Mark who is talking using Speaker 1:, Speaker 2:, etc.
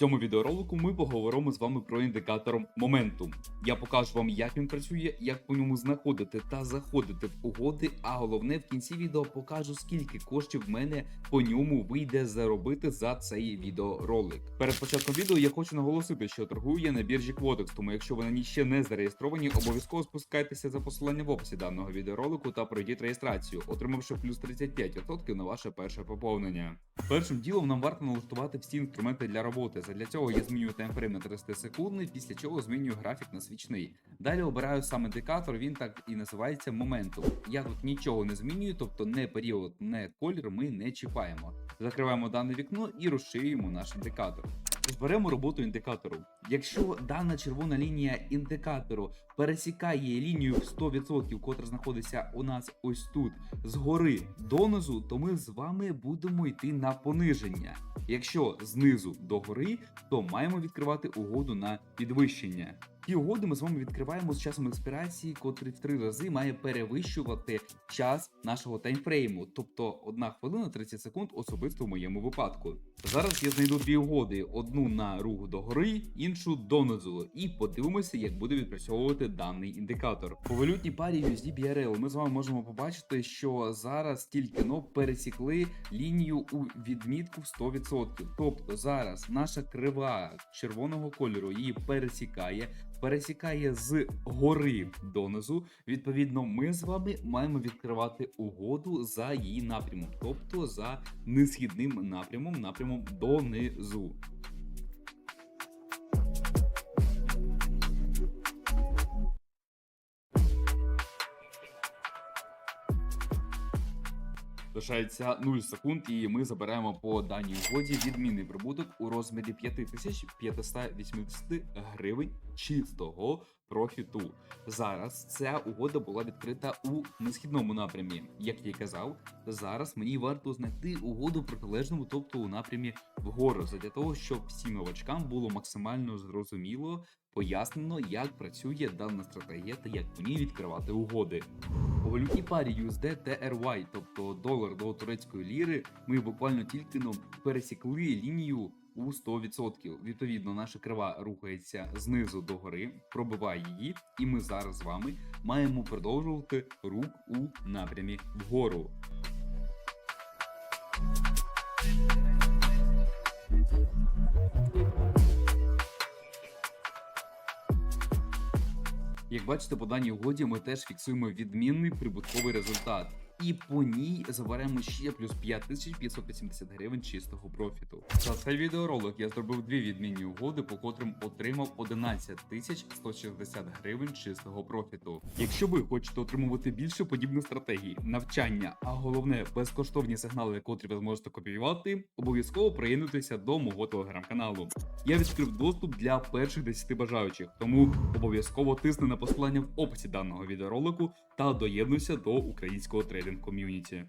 Speaker 1: цьому відеоролику ми поговоримо з вами про індикатор моментум. Я покажу вам, як він працює, як по ньому знаходити та заходити в угоди. А головне в кінці відео покажу, скільки коштів в мене по ньому вийде заробити за цей відеоролик. Перед початком відео я хочу наголосити, що торгую я на біржі Quotex, тому якщо ній ще не зареєстровані, обов'язково спускайтеся за посиланням в описі даного відеоролику та пройдіть реєстрацію, отримавши плюс 35% на ваше перше поповнення. Першим ділом нам варто налаштувати всі інструменти для роботи. Задля цього я змінюю таймфрейм на 30 секундний, після чого змінюю графік на свічний. Далі обираю сам індикатор, він так і називається моментум. Я тут нічого не змінюю, тобто не період, не колір ми не чіпаємо. Закриваємо дане вікно і розширюємо наш індикатор. Зберемо роботу індикатору. Якщо дана червона лінія індикатору пересікає лінію в 100%, котра знаходиться у нас ось тут згори донизу, то ми з вами будемо йти на пониження. Якщо знизу до гори, то маємо відкривати угоду на підвищення. Ті угоди ми з вами відкриваємо з часом експірації, котрий в три рази має перевищувати час нашого таймфрейму, тобто 1 хвилина 30 секунд особисто в моєму випадку. Зараз я знайду дві угоди: одну на рух догори, іншу донизу, і подивимося, як буде відпрацьовувати даний індикатор. По валютній парі USD BRL ми з вами можемо побачити, що зараз тільки но пересікли лінію у відмітку в 100%. Тобто зараз наша крива червоного кольору її пересікає пересікає з гори донизу. Відповідно, ми з вами маємо відкривати угоду за її напрямом, тобто за несхідним напрямом, напрямом донизу. Лишається 0 секунд, і ми заберемо по даній угоді відмінний прибуток у розмірі 5580 гривень чистого профіту. Зараз ця угода була відкрита у несхідному напрямі. Як я й казав, зараз мені варто знайти угоду протилежному, тобто у напрямі вгору, задля того, щоб всім новачкам було максимально зрозуміло пояснено, як працює дана стратегія та як ній відкривати угоди. У валютній парі USD TRY, тобто долар до турецької ліри, ми буквально тільки но пересікли лінію у 100%. Відповідно, наша крива рухається знизу до гори, пробиває її, і ми зараз з вами маємо продовжувати рух у напрямі вгору. Як бачите, по даній угоді ми теж фіксуємо відмінний прибутковий результат. І по ній заберемо ще плюс 5580 гривень чистого профіту. За цей відеоролик я зробив дві відмінні угоди, по котрим отримав 11160 гривень чистого профіту. Якщо ви хочете отримувати більше подібних стратегій, навчання, а головне безкоштовні сигнали, котрі ви зможете копіювати, обов'язково приєднуйтеся до мого телеграм-каналу. Я відкрив доступ для перших 10 бажаючих, тому обов'язково тисни на посилання в описі даного відеоролику та доєднуйся до українського трейдинг ком'юніті.